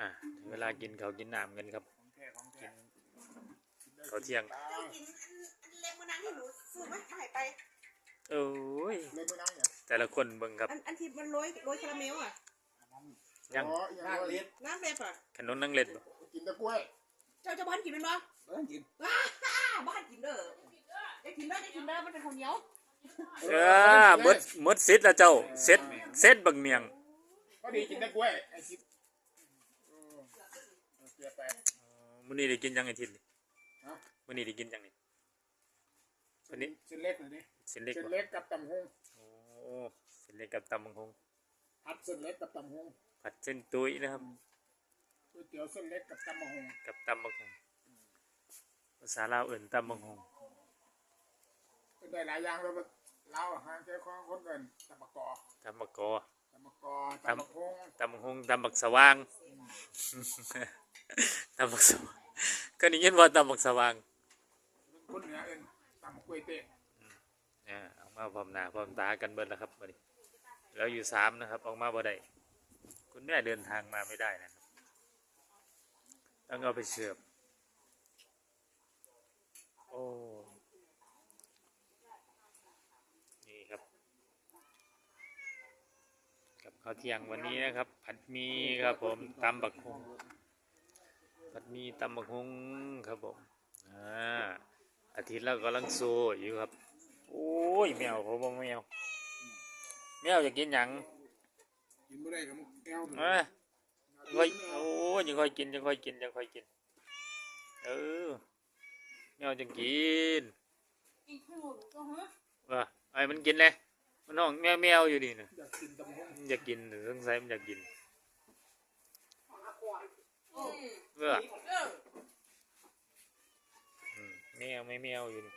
อะถึงเวลากินเขาวกินน้ำกันครับ ของแท้ของแท้เขาวเที่ยง เจ้ากินอันเล็กมานางที่หนูซื้อมาให้ไป โอ้ย เลยมื้อนั้นเนี่ยแต่ละคนเบิ่งครับอันอันที่มันโรยโรยคาราเมลอะยังอ๋อยังร่างเลเล็ยดน้ำเล็บอะ ขนมนั่งเล่นบ่กินแตะกล้วยเจ้าจะบ้านกินมันบ่เบิ่งกินว้าบ้านกินเด้อได้กินเด้อได้กินเด้อมันเป็นข้าวเหนียวเออหมดหมดสิทธิ์แล้วเจ้าเซ็ตเซ็ตบักเมียง ก็ดีกินแตะกล้วยไอ้คิดเออ เอาเสียไปมื้อนี้ได้กินยังไอ้ทิศนี่ฮะมื้อนี้ได้กินยังนี่วันนี้เส้นเล็กหน่อยดิเส้นเล็กเส้นบ่เล็กกับตำฮงโอ้เส้นเล็กกับตำบักฮงผัดเส้นเล็กกับตำฮงผัดเส้นตุ้ยนะครับก๋วยเตี๋ยวเส้นเล็กกับตำฮงกับตำบักฮงภาษาลาวเอิ่นตำบักฮงก็ได้หลายอย่างแล้วเราหางแค่ของคนเกินตำมะกอตำบักกอตำมะกอตำมะฮงตำบักฮงตำบักสว่าง ตำบักสว่างก็ได้ยินว่าตำบักสว่างคนเหนือเอ็นตำมะกล้วยเต้เนี่ยออกมาพร้อมหน้าพร้อมตากันเบิดแล้วครับบัดนี้แล้วอยู่สามนะครับ ออกมาบ่ได้คุณแม่เดินทางมาไม่ได้นะครับต้องเอาไปเชือบโอ้นี่ครับ กับข้าวเที่ยงวันนี้นะครับ ผัดหมีครับผมตำบักฮง ผัดหมีตำบักฮงครับผมอ่าอาทิตย์แล้วกำลังโซอยู่ครับ โอ้ยแมวผมบอกแมวแมวจะกินหยังกินไม่ได้กับมึงแก้วเอ้ยค่อยโอ้ยยังค่อยกินยังค่อยกินยังค่อยกิน เออแมวจะกินอีกคู่ก็ฮะว่าไอ้มันกินเลยมันน้องแมวแมวอยู่นี่นะอยากกินตำฮงมันอยากกินหรือสงสัยมันอยากกิน อืม เออเอออืมแมวไม่แมวอยู่นี่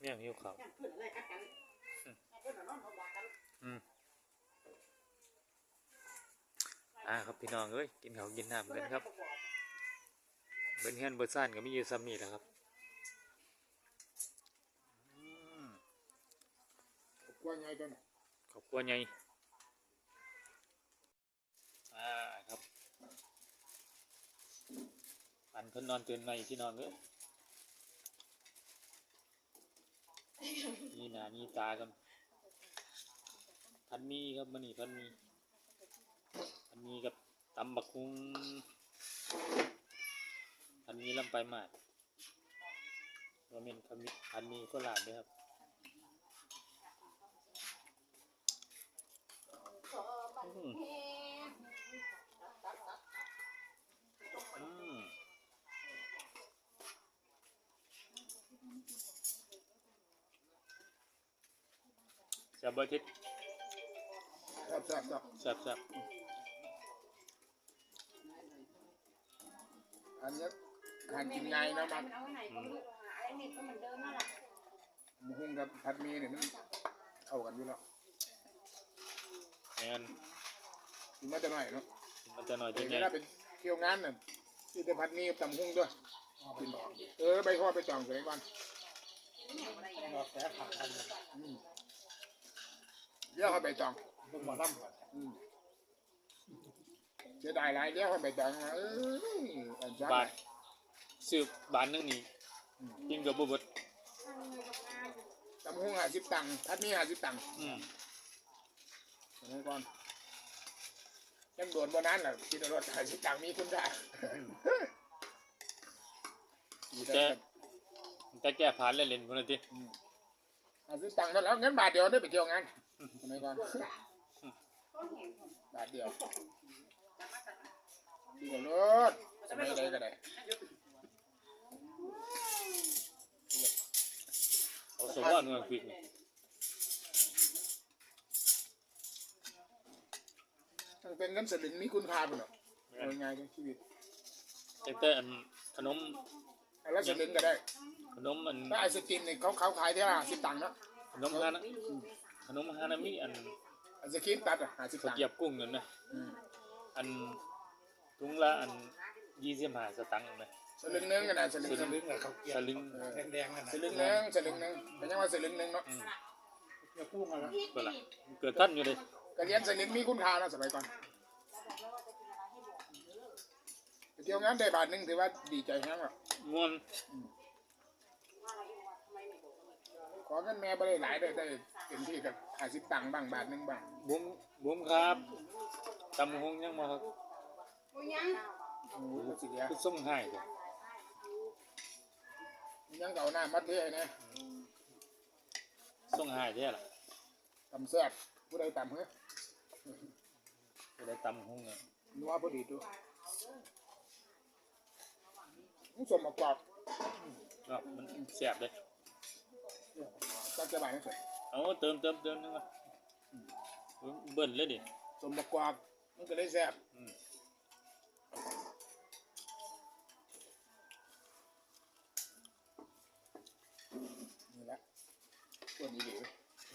แมวหิวข้าวอย่างเพื่อนอะไรกันกันเพื่อนนอนเขาบอกกันอ่าครับพี่น้องเอ้ยกินข้าวกินน้ำกันครับเบิ้นเฮียนเบิ้ซ่านก็มีอยู่ซ้ำนี่แหละครับอืมกล้วยไงกันขอบคุณไงอ่าครับ ปันเพิ่นนอนตื่นมาอีกพี่น้องเอ้ยนี่หน้านี่ตากันพันมีครับมันนี่พันมีพันมีกับตำบักคุงพันมีลำไปลายมาดว่าเป็นพันมีพันมีโคราชด้วยครับอืม แซ่บบ่ทิศครับครับครับแซ่บแซ่บอันนี้ทานกินง่ายนะมันเอาไว้ไหนก็ไม่รู้อะไรเน็ตก็เหมือนเดิมนั่นแหละหมูหุ้งกับผัดหมีเนี่ยมันเข้ากันอยู่แล้วแม่นกินมาแต่หน่อยเนาะมันจะหน่อยเดี๋จะยวไงเวลาเป็นเที่ยวงานน่ะที่จะผัดหมีกับตำหุ้งด้วยกินเออใบข้อไปจองใส่ก่อน รอแป๊บผักกัน อืม เดี๋ยวเขาไปจองเบิ่งหมอลำก่อนอืมเสียดายหลายเดี๋ยวเขาไปจองเอ้ยอันจ้าบาทซื้อบาทหนึงนี่กินกับบ่เบิดตำหุ้งห้าสิบตังค์ผัดหมีห้าสิบตังค์อืมสมัยก่อนยังโดนบนนั้นแหละกินรถห้าสิบตังค์มีคุณได้แต่แต่แก้ผ่านเล่นๆพุ่นน่ะติห้าสิบตังค์แล้วเงินบาทเดียวได้ไปเที่ยวงาน สมัยก่อนบาทเดียวดีกว่ารถสมัยใดก็ได้เอาสมว่าหน่วยพริกนี่ตั้งเป็นเงินสลึงมีคุณค่าปุ่นเนาะเอาง่ายๆในชีวิตแต่แต่อันขนมอันละสลึงก็ได้ ขนมอันถ้าไอศกรีมเนี่ยเขาเขาขายที่ละห้าสิบตังค์เนาะขนมฮานะข นมฮานามิอันไอศกรีมตัดอะห้าสิบข้าวตังค์เกรียบกุ้งนั่นนะอืมอันถุงละอันยี่สิบห้าสตังค์นะสลึงหนึงก็ได้สลึงสหนึงลึงกับเขาวเกลียสลึงแดงๆนั่นสน่ะลึงหนึงสลึงหนึงเป็นยังว่าสลึงหนึงเนาะอืมอย่าพูดมาแล้วเปิดละเกิดท่านอยู่เลยกระเรียนสลิงมีคุณค่านะสมัยก่อนไปเที่ยวงานได้บาทหนึงถือว่าดีใจแฮงอะม่วน ขอเงินแม่บ่ได้หลายได้ได้เต็มที่กับห้าสิบตังค์บ้างบาทหนึงบ้างบุ้มบุ้มครับตำบักหงยังมาครับโอ้ก็สิเดียคือส่งให้เด้อยังเก่าหน้ามัดเทให้นะส่งให้แท้ล่ะตำแซ่บผู้ใดตำเฮ้ยจะได้ตำบักหงเนี่ยนัวพอดีตัวมึงสมประกอบก็มันแซ่บเลย ตักจะบายนั่นสิเอาเติมเติมเติมนึงอะเบิ่นเลยดิสมประกอบมันก็ได้แซ่บนี่แหละตัวนี้ดี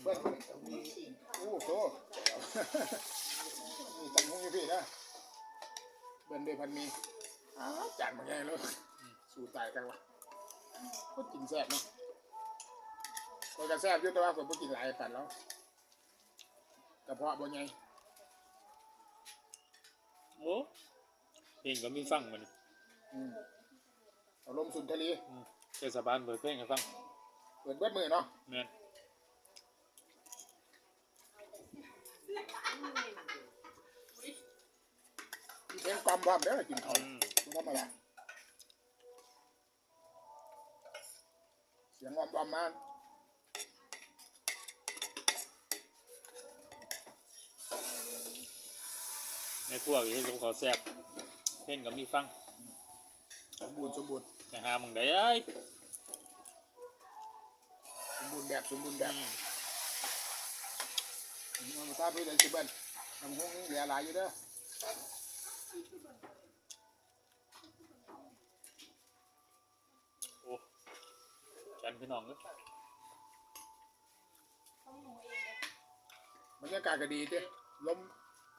เบิ้ลมีโอ้โหนี่ตังหงอยู่พี่นะเบิ้ลด้วยพันมีอ้าวจานมันใหญ่เลยสู้ตายกันวะก็กินแซ่บเนาะ ก็กระแซ่บอยู่แต่ว่าผมไม่กินหลายปันแล้วกระเพาะบ่ใหญ่โอ้เพลงก็มีฟังมันอืมเอาลมสุนทรีเทศบาลเปิดเพลงให้ฟังเปิดเบิดมือเนาะแม่นมีเพลงกล่อมพร้อมเด้อกินข้าวอืมบ่ธรรมดาเสียงออมออมๆมา ในพวกที่ลงขอแซ่บเพลงก็มีฟังสมบูรณ์สมบูรณ์แต่หามึงได้ไอ้ยสมบูรณ์แบบสมบูรณ์แบอืบมเอามาทราบพี่เลยสิเบิ้ลทำห้องเหลือหลายอยู่เด้อโอ้จันพี่น้องเอ้ยบรรยากาศก็ดีเด้ลม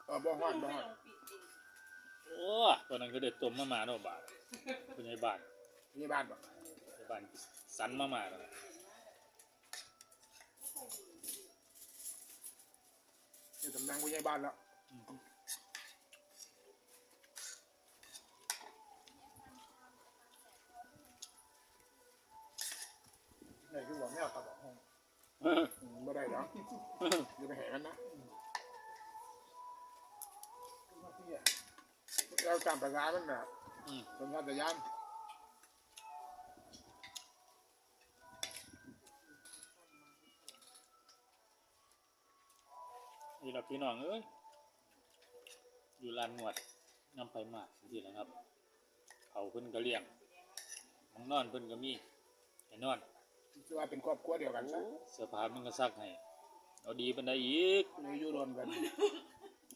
เออบ่ฮ้อนบ่ฮ้อนโอ้ตอนนั้นก็เด็ดต้มมามาเนาะบาทคุณยายบ้านมีบ้านบ่ยายบ้านสันมามาเนาะอยู่ตำแหน่งผู้ใหญ่บ้านแล้วนี่คือว่าแมวตะบอกห้องเอออืมบ่ได้ดอกอย่าไปแห่กันนะ เราตามภาษามันน่ะอืมเป็นชาติยานนี่เราพี่น้องเอ้ยอยู่ลานนวดน้ำไฟมากจริงๆนะครับ เขาเพิ่นก็เลี้ยงห้องนอนเพิ่นก็มีให้นอนคือว่าเป็นครอบครัวเดียวกันซะเสื้อผ้ามันก็ซักให้เอาดีปานใดอีกเลยอยู่รวมกัน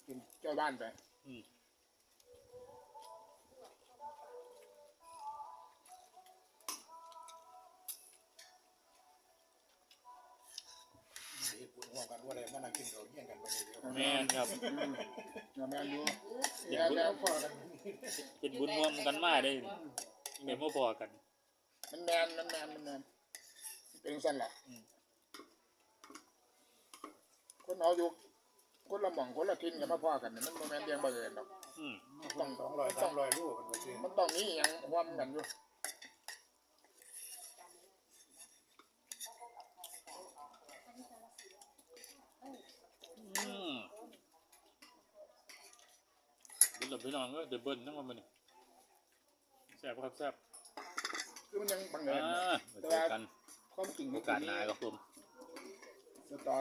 เป็นเจ้าบ้านไปอืม เหตุผลของกันว่าอะไรมานั่งกินเราเยี่ยงกันไปเลยเดียวแม่นครับอย่าแม่นอยู่เห็นแล้วบุญแล้วพอกันเป็นบุญร่วมกันมาได้เดี๋ยวมาพอกัน มันแมนมันแมนมันแมนเป็นสั้นแหละอืมคนเอาอยู่คนละหม่องคนละทินกันมาพ่อกันเนี่ยมันบ่แมนเรียงบังเอิญหรอกอืมต้องสองร้อยสามร้อยลูกกันไปสิมันต้องมีอหย่างร่วมกันอยู่ อืม เดี๋ยวพี่น้องก็เดี๋ยวเบิ้ลนั่งมามันนี่แซ่บครับแซ่บคือมันยังบังอ่เอิญามาเจอกันความจริงโอกาสหน้าครับผม สตอ